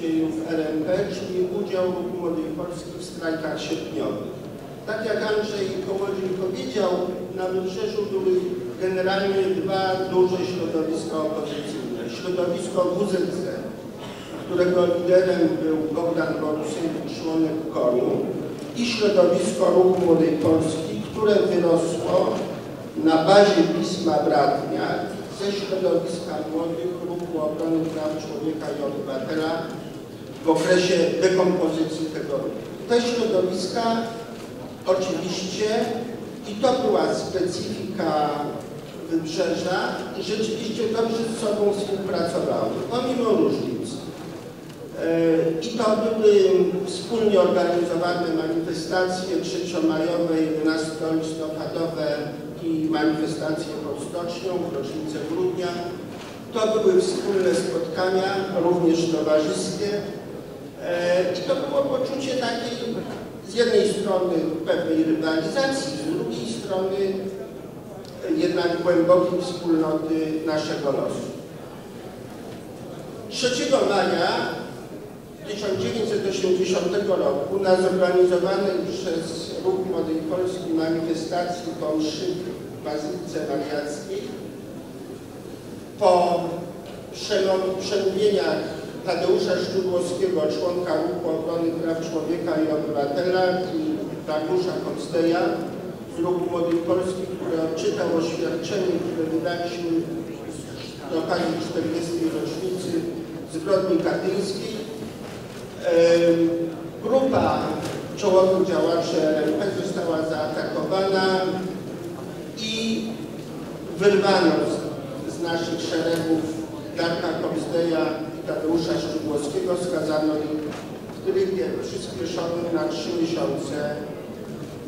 dziejów RMP, czyli udział ruchu Młodej Polski w strajkach sierpniowych. Tak jak Andrzej Kołodziej powiedział, na Wybrzeżu były generalnie dwa duże środowiska opozycyjne. Środowisko WZC, którego liderem był Bogdan Borusewicz, członek KOR-u i środowisko Ruchu Młodej Polski, które wyrosło na bazie pisma Bratnia ze środowiska młodych Ruchu Obrony Praw Człowieka i Obywatela w okresie dekompozycji tego. Te środowiska oczywiście, i to była specyfika Wybrzeża, rzeczywiście dobrze z sobą współpracowały, pomimo różnic. I to były wspólnie organizowane manifestacje trzeciomajowe, 11-listopadowe i manifestacje pod Stocznią w rocznicę grudnia. To były wspólne spotkania, również towarzyskie. I to było poczucie takiej z jednej strony pewnej rywalizacji, z drugiej strony jednak głębokiej wspólnoty naszego losu. 3 maja 1980 roku na zorganizowanej przez Ruch Młodej Polski manifestacji po mszy w Bazylice Mariackiej po przemówieniach Tadeusza Szczudłowskiego, członka Ruchu Obrony Praw Człowieka i Obywatela i Dariusza Kocteja z Ruchu Młodej Polski, który odczytał oświadczenie, które wydaliśmy z okazji 40. rocznicy zbrodni katyńskiej. Grupa czołowych działaczy RMP została zaatakowana i wyrwano z, naszych szeregów Darka Kopsteja i Tadeusza Szczudłowskiego, skazano w trybie przyspieszonym na trzy miesiące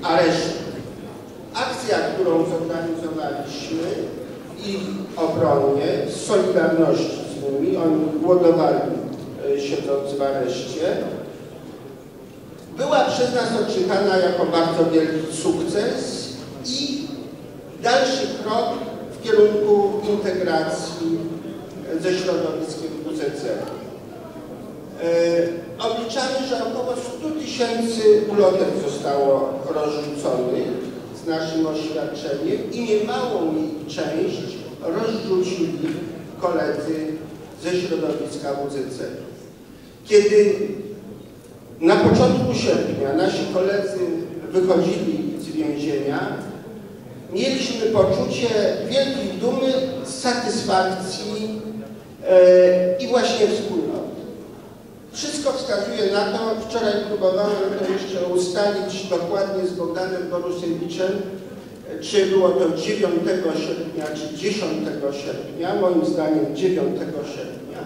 aresztu. Akcja, którą zorganizowaliśmy ich obronie, z solidarności z nimi, oni głodowali siedząc w areszcie, była przez nas odczytana jako bardzo wielki sukces i dalszy krok w kierunku integracji ze środowiskiem WZC. E, obliczamy, że około 100 tysięcy ulotek zostało rozrzuconych z naszym oświadczeniem i niemałą ich część rozrzucili koledzy ze środowiska WZC. Kiedy na początku sierpnia nasi koledzy wychodzili z więzienia, mieliśmy poczucie wielkiej dumy, satysfakcji i właśnie wspólnoty. Wszystko wskazuje na to, wczoraj próbowałem to jeszcze ustalić dokładnie z Bogdanem Borusewiczem, czy było to 9 sierpnia, czy 10 sierpnia, moim zdaniem 9 sierpnia.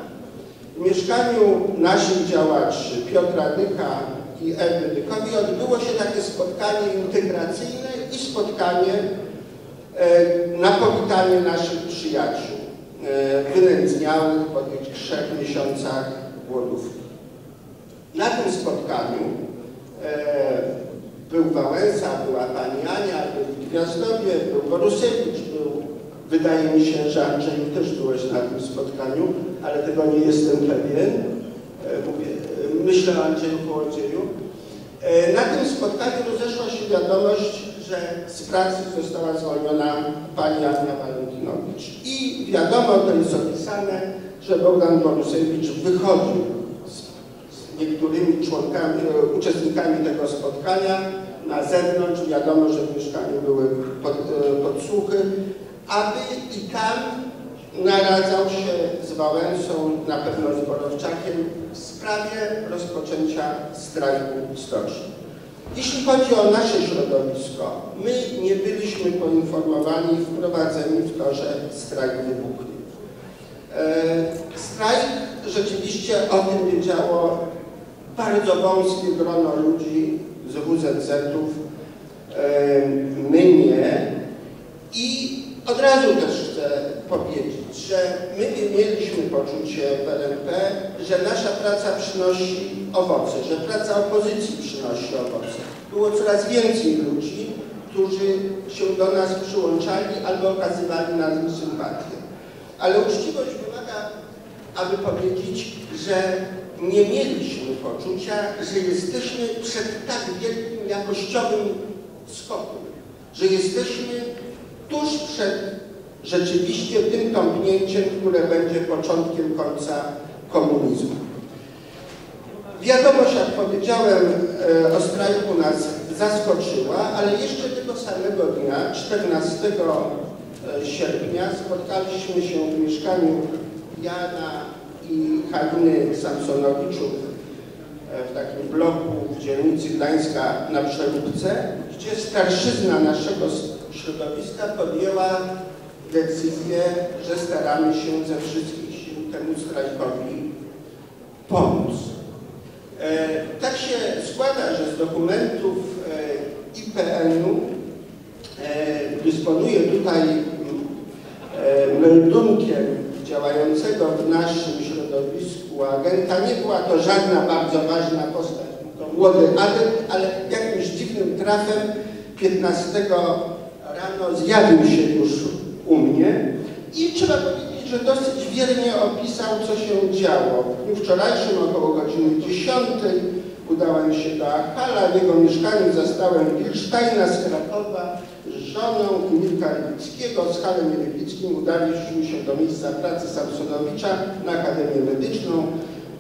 W mieszkaniu naszych działaczy, Piotra Dyka i Ewy Dykowi, odbyło się takie spotkanie integracyjne i spotkanie e, na powitanie naszych przyjaciół e, wynędzniałych po tych trzech miesiącach głodówki. Na tym spotkaniu e, był Wałęsa, była pani Ania, był Gwiazdowie, był Borusewicz, był, wydaje mi się, że Andrzeju też byłeś na tym spotkaniu, ale tego nie jestem pewien. E, mówię, myślę o Andrzeju Kołodzieju. E, na tym spotkaniu rozeszła się wiadomość, że z pracy została zwolniona pani Ania Walentynowicz. I wiadomo, to jest opisane, że Bogdan Borusewicz wychodził z niektórymi członkami, uczestnikami tego spotkania na zewnątrz. Wiadomo, że w mieszkaniu były pod, podsłuchy, aby i tam naradzał się z Wałęsą, na pewno z Borowczakiem, w sprawie rozpoczęcia strajku stoczni. Jeśli chodzi o nasze środowisko, my nie byliśmy poinformowani wprowadzeni w to, że strajk wybuchnie. Strajk rzeczywiście o tym wiedziało bardzo wąskie grono ludzi z WZZ-ów, my nie. I od razu też chcę powiedzieć, że my mieliśmy poczucie w LNP, że nasza praca przynosi owoce, że praca opozycji przynosi owoce. Było coraz więcej ludzi, którzy się do nas przyłączali albo okazywali nam sympatię. Ale uczciwość wymaga, aby powiedzieć, że nie mieliśmy poczucia, że jesteśmy przed tak wielkim jakościowym skokiem, że jesteśmy tuż przed rzeczywiście tym tąpnięciem, które będzie początkiem końca komunizmu. Wiadomość, jak powiedziałem, e, o strajku nas zaskoczyła, ale jeszcze tego samego dnia, 14 e, sierpnia, spotkaliśmy się w mieszkaniu Jana i Haliny Samsonowiczów e, w takim bloku w dzielnicy Gdańska na Przeróbce, gdzie starszyzna naszego środowiska podjęła decyzję, że staramy się ze wszystkich sił temu strajkowi pomóc. E, tak się składa, że z dokumentów e, IPN-u e, dysponuję tutaj meldunkiem działającego w naszym środowisku agenta. Nie była to żadna bardzo ważna postać, to młody agent, ale jakimś dziwnym trafem 15 rano zjawił się już u mnie i trzeba powiedzieć, że dosyć wiernie opisał, co się działo. W dniu wczorajszym około godziny 10 udałem się do Achala. W jego mieszkaniu zastałem Wilsztajna z Krakowa, żoną Milka Rybickiego. Z Halem Rybickim udaliśmy się do miejsca pracy Samsonowicza na Akademię Medyczną.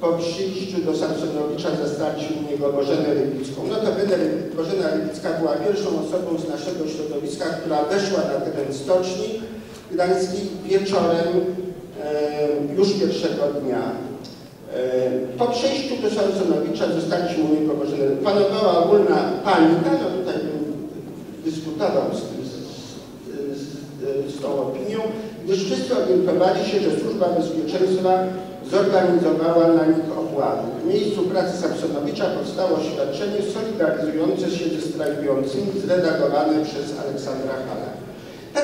Po przyjściu do Samsonowicza zastarczył u niego Bożenę Rybicką. No to Bożena Rybicka była pierwszą osobą z naszego środowiska, która weszła na teren stoczni gdańskiej wieczorem e, już pierwszego dnia. E, po przejściu do Samsonowicza zostaliśmy u niego. Panowała ogólna panika, no tutaj bym dyskutował z, z, z, z tą opinią, gdyż wszyscy orientowali się, że Służba Bezpieczeństwa zorganizowała na nich opłaty. W miejscu pracy Samsonowicza powstało oświadczenie solidarizujące się ze strajkującymi, zredagowane przez Aleksandra Hala.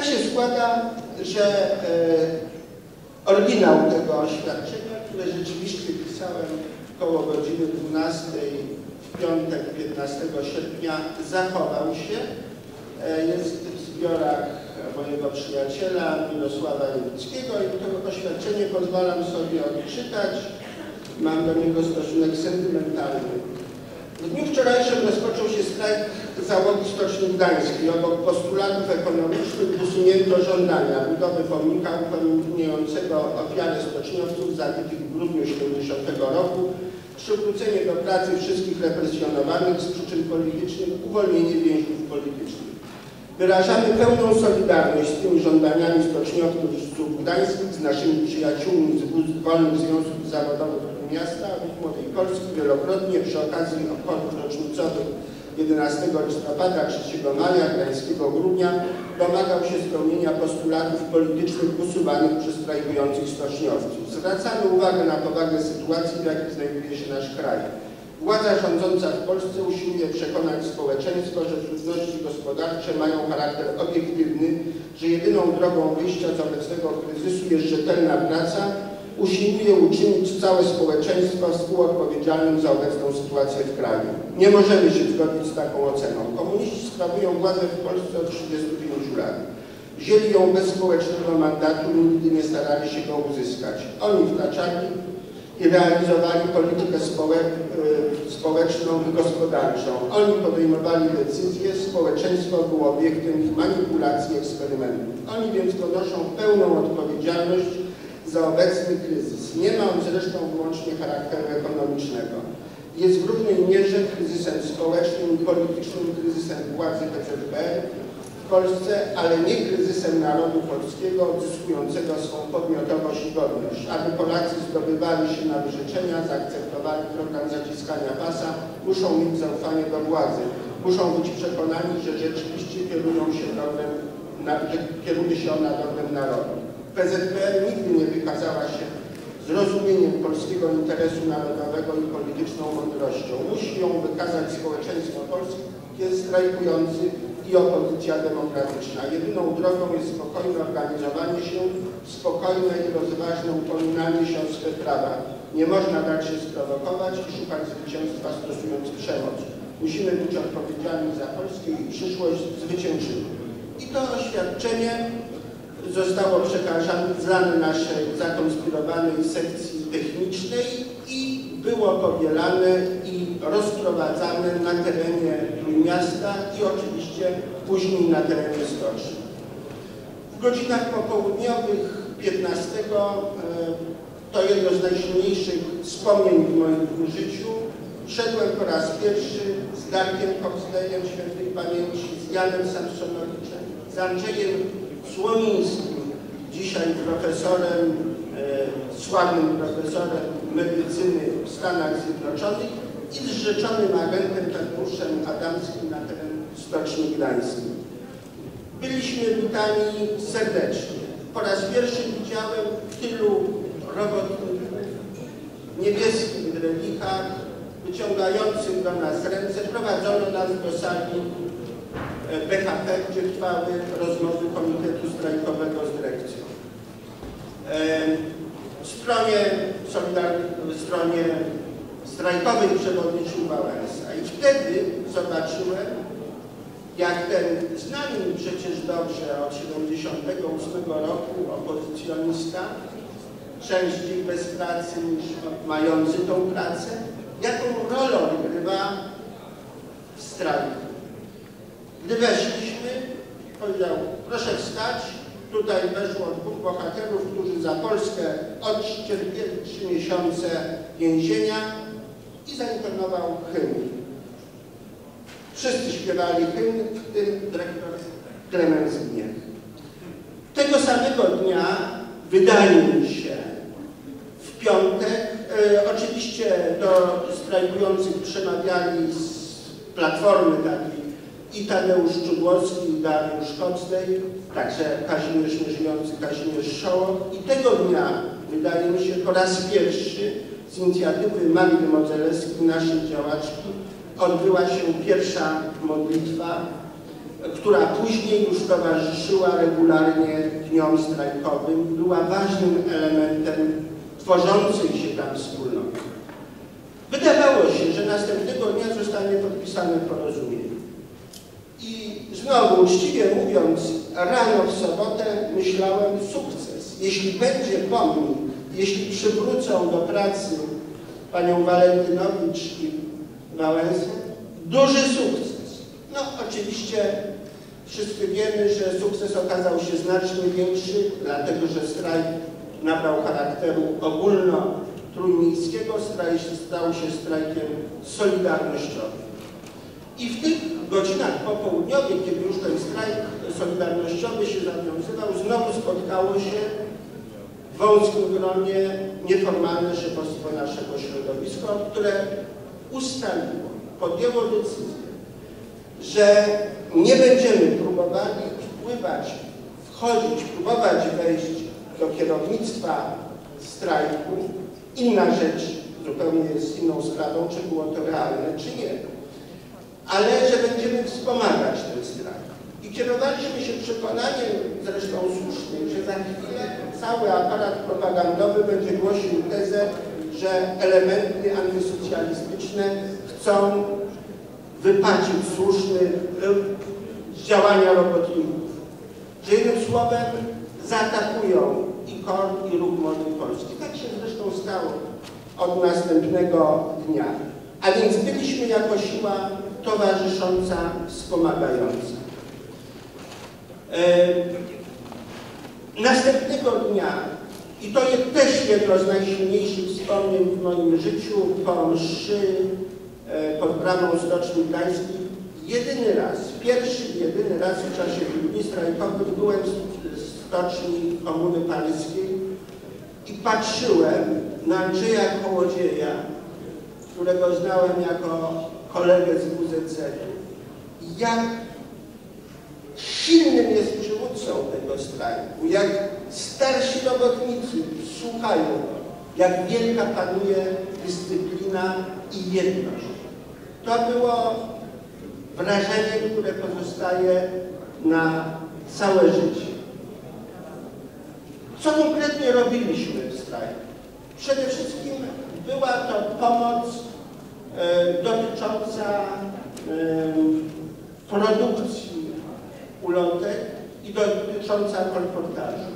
Tak się składa, że e, oryginał tego oświadczenia, które rzeczywiście pisałem koło godziny 12 w piątek 15 sierpnia, zachował się. E, jest w zbiorach mojego przyjaciela Mirosława Jewickiego i to oświadczenie pozwalam sobie odczytać. Mam do niego stosunek sentymentalny. W dniu wczorajszym rozpoczął się strajk załogi Stoczni Gdańskiej. Obok postulatów ekonomicznych usunięto żądania budowy pomnika upamiętniającego ofiary stoczniowców zabitych w grudniu 70 roku, przywrócenie do pracy wszystkich represjonowanych z przyczyn politycznych, uwolnienie więźniów politycznych. Wyrażamy pełną solidarność z tymi żądaniami stoczniowców gdańskich, z naszymi przyjaciółmi z Wolnych Związków Zawodowych Miasta Młodej Polski wielokrotnie przy okazji obchodów rocznicowych 11 listopada, 3 maja, Gdańskiego grudnia domagał się spełnienia postulatów politycznych usuwanych przez strajkujących stoczniowców. Zwracamy uwagę na powagę sytuacji, w jakiej znajduje się nasz kraj. Władza rządząca w Polsce usiłuje przekonać społeczeństwo, że trudności gospodarcze mają charakter obiektywny, że jedyną drogą wyjścia z obecnego kryzysu jest rzetelna praca, usiłuje uczynić całe społeczeństwo współodpowiedzialnym za obecną sytuację w kraju. Nie możemy się zgodzić z taką oceną. Komuniści sprawują władzę w Polsce od 35 lat. Wzięli ją bez społecznego mandatu, nigdy nie starali się go uzyskać. Oni wtaczali i realizowali politykę y, społeczną i gospodarczą. Oni podejmowali decyzje, społeczeństwo było obiektem ich manipulacji i eksperymentów. Oni więc ponoszą pełną odpowiedzialność za obecny kryzys. Nie ma on zresztą wyłącznie charakteru ekonomicznego. Jest w równej mierze kryzysem społecznym i politycznym, kryzysem władzy PZPR w Polsce, ale nie kryzysem narodu polskiego odzyskującego swą podmiotowość i godność. Aby Polacy zdobywali się na wyrzeczenia, zaakceptowali program zaciskania pasa, muszą mieć zaufanie do władzy. Muszą być przekonani, że rzeczywiście kierują się dobrem, kieruje się ona dobrem narodu. PZPR nigdy nie wykazała się zrozumieniem polskiego interesu narodowego i polityczną mądrością. Musi ją wykazać społeczeństwo polskie, strajkujący i opozycja demokratyczna. Jedyną drogą jest spokojne organizowanie się, spokojne i rozważne upominanie się o swe prawa. Nie można dać się sprowokować i szukać zwycięstwa stosując przemoc. Musimy być odpowiedzialni za Polskę i przyszłość zwyciężymy. I to oświadczenie zostało przekazane naszej zakonspirowanej sekcji technicznej i było powielane i rozprowadzane na terenie Trójmiasta i oczywiście później na terenie Stoczni. W godzinach popołudniowych 15 e, to jedno z najsilniejszych wspomnień w moim życiu. Szedłem po raz pierwszy z Darkiem Kopslejem świętej pamięci, z Janem Samsonowiczem, z Andrzejem Słomińskim, dzisiaj profesorem, e, sławnym profesorem medycyny w Stanach Zjednoczonych i z rzeczonym agentem Tadeuszem Adamskim na teren Stoczni Gdańskiej. Byliśmy witani serdecznie. Po raz pierwszy widziałem tylu robotników w niebieskich drelikach, wyciągających do nas ręce. Prowadzono nas do sali BHP, gdzie trwały rozmowy Komitetu Strajkowego z dyrekcją. W stronie, w stronie strajkowej przewodniczył Wałęsa i wtedy zobaczyłem, jak ten znany przecież dobrze od 78 roku opozycjonista, częściej bez pracy niż mający tą pracę, jaką rolę odgrywa w strajku. Gdy weszliśmy, powiedział, proszę wstać, tutaj weszło dwóch bohaterów, którzy za Polskę odcierpieli trzy miesiące więzienia i zaintonował hymn. Wszyscy śpiewali hymn, w tym dyrektor Klemens Gniech. Tego samego dnia wydaje mi się w piątek, e, oczywiście do strajkujących przemawiali z Platformy takiej i Tadeusz Czudłowski, i Dariusz Kocdej, także Kazimierz Nieżyjący, Kazimierz Szołok. I tego dnia, wydaje mi się, po raz pierwszy z inicjatywy Magdy Modzelewskiej, naszej działaczki, odbyła się pierwsza modlitwa, która później już towarzyszyła regularnie dniom strajkowym, była ważnym elementem tworzącej się tam wspólnoty. Wydawało się, że następnego dnia zostanie podpisane porozumienie. Znowu, uczciwie mówiąc, rano w sobotę myślałem sukces. Jeśli będzie pomnik, jeśli przywrócą do pracy panią Walentynowicz i Wałęsę, duży sukces. No oczywiście wszyscy wiemy, że sukces okazał się znacznie większy, dlatego że strajk nabrał charakteru ogólno-trójmiejskiego, strajk stał się strajkiem solidarnościowym. I w tych godzinach popołudniowych, kiedy już ten strajk solidarnościowy się zawiązywał, znowu spotkało się w wąskim gronie nieformalne szefostwo naszego środowiska, które ustaliło, podjęło decyzję, że nie będziemy próbowali wpływać, wchodzić, próbować wejść do kierownictwa strajku. Inna rzecz zupełnie jest inną sprawą, czy było to realne, czy nie. Ale że będziemy wspomagać ten strajk. I kierowaliśmy się przekonaniem, zresztą słusznym, że za chwilę cały aparat propagandowy będzie głosił tezę, że elementy antysocjalistyczne chcą wypaczyć słuszny z działania robotników. Że jednym słowem zaatakują i KOR, i Ruch Młodej Polski. Tak się zresztą stało od następnego dnia. A więc byliśmy jako siła towarzysząca, wspomagająca. E, następnego dnia i to jest też jedno z najsilniejszych wspomnień w moim życiu po mszy e, pod bramą Stoczni Gdańskiej. Jedyny raz, pierwszy jedyny raz w czasie dni strajkowych byłem w stoczni Komuny Paryskiej i patrzyłem na Andrzeja Kołodzieja, którego znałem jako kolegę z WZC. Jak silnym jest przywódcą tego strajku, jak starsi robotnicy słuchają, jak wielka panuje dyscyplina i jedność. To było wrażenie, które pozostaje na całe życie. Co konkretnie robiliśmy w strajku? Przede wszystkim była to pomoc dotycząca e, produkcji ulotek i dotycząca kolportażu.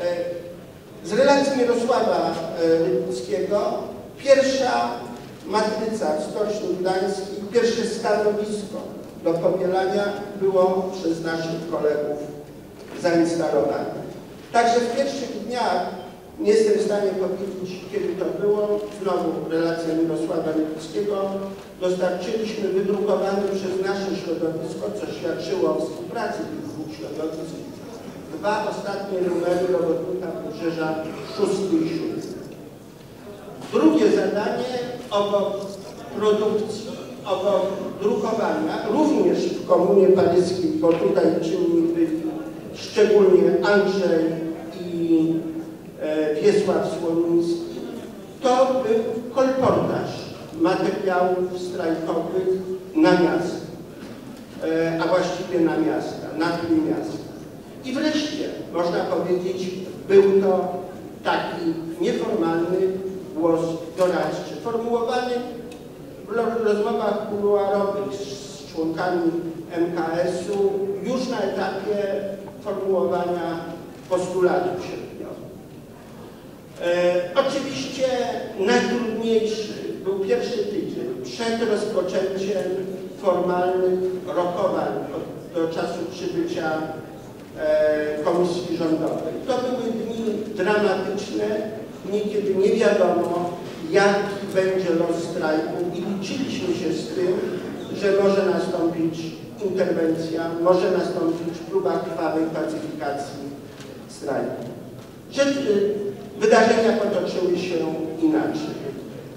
E, z relacji Mirosława e, Rybnickiego Pierwsza matryca w Stoczni Gdańskiej, pierwsze stanowisko do powielania było przez naszych kolegów zainstalowane. Także w pierwszych dniach nie jestem w stanie powiedzieć, kiedy to było. Znowu relacja Mirosława Lewickiego. Dostarczyliśmy wydrukowane przez nasze środowisko, co świadczyło o współpracy tych dwóch środowisk, dwa ostatnie numery robotnika Wybrzeża, szósty i siódmy. Drugie zadanie obok produkcji, obok drukowania, również w Komunie Paryskiej, bo tutaj czynni byli szczególnie Andrzej Wiesław Słoniński, to był kolportaż materiałów strajkowych na miasto, e, a właściwie na miasta, na tle miasta. I wreszcie, można powiedzieć, był to taki nieformalny głos doradczy, formułowany w rozmowach kuluarowych z członkami MKS-u już na etapie formułowania postulatów. E, oczywiście najtrudniejszy był pierwszy tydzień przed rozpoczęciem formalnych rokowań do czasu przybycia e, komisji rządowej. To były dni dramatyczne, dni, kiedy nie wiadomo, jaki będzie los strajku i liczyliśmy się z tym, że może nastąpić interwencja, może nastąpić próba krwawej pacyfikacji strajku. Rzeczy, wydarzenia potoczyły się inaczej.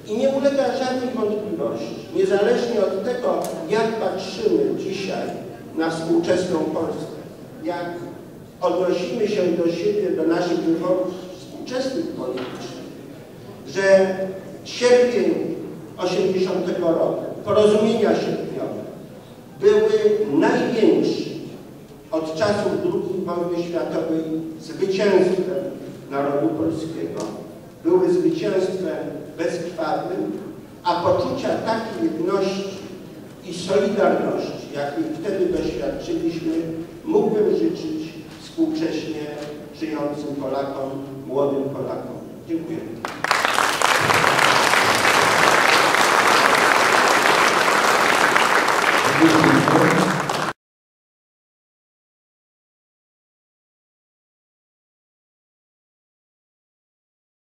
I nie ulega żadnej wątpliwości, niezależnie od tego, jak patrzymy dzisiaj na współczesną Polskę, jak odnosimy się do siebie, do naszych wyborów współczesnych politycznych, że sierpień 80 roku, porozumienia sierpniowe były największym od czasów II wojny światowej zwycięstwem polskiego były zwycięstwem bezkrwawym, a poczucia takiej jedności i solidarności, jakiej wtedy doświadczyliśmy, mógłbym życzyć współcześnie żyjącym Polakom, młodym Polakom. Dziękuję. Dziękuję.